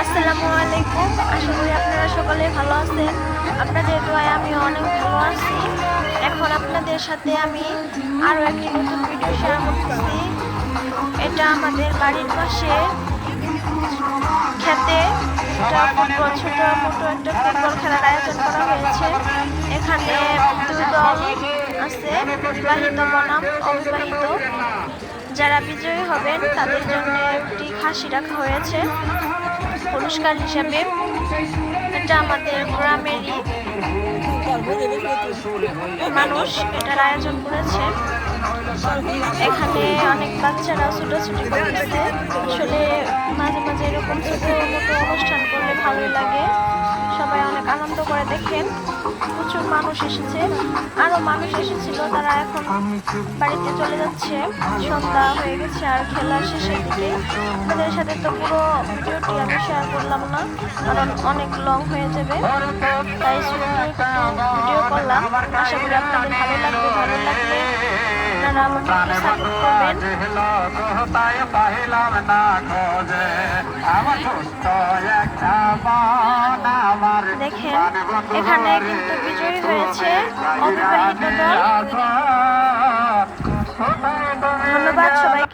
আসসালামু আলাইকুম। আশা করি আপনারা সকলে ভালো আছেন। আপনাদের দোয়ায় আমি অনেক ভালো আছি। এখন আপনাদের সাথে আমি আরও একটি নতুন ভিডিও শেয়ার করতেছি। এটা আমাদের বাড়ির পাশে খেতে একটা ফুটবল, ছোট মোটো একটা ফুটবল খেলার আয়োজন করা হয়েছে। এখানে দুই আছে, বিবাহিত বনাম, অবিবাহিত। যারা বিজয়ী হবেন, তাদের জন্য একটি খাসি রাখা হয়েছে। পুরস্কার হিসাবে এটা আমাদের গ্রামেরই মানুষ এটার আয়োজন করেছে। এখানে অনেক বাচ্চারা ছুটোছুটি করতেছে। আসলে মাঝে মাঝে এরকম ছোটো অনুষ্ঠান করলে ভালো লাগে। সবাই অনেক আনন্দ করে দেখেন। মানুষ এসেছে। আরও মানুষ এসেছিল, তারা এখন বাড়িতে চলে যাচ্ছে। সন্ধ্যা হয়ে গেছে আর খেলা শেষের দিকে। তাদের সাথে তো পুরো ভিডিওটি আমি শেয়ার করলাম না, কারণ অনেক লং হয়ে যাবে। তাই ভিডিও করলাম। আশা করি আপনাদের ভালো লাগবে, ভালো লাগলে আপনারা আমাকে সাপোর্ট করবেন। দেখেন এখানে কিন্তু বিজয়ী হয়েছে অবিবাহিত দল। ধন্যবাদ সবাই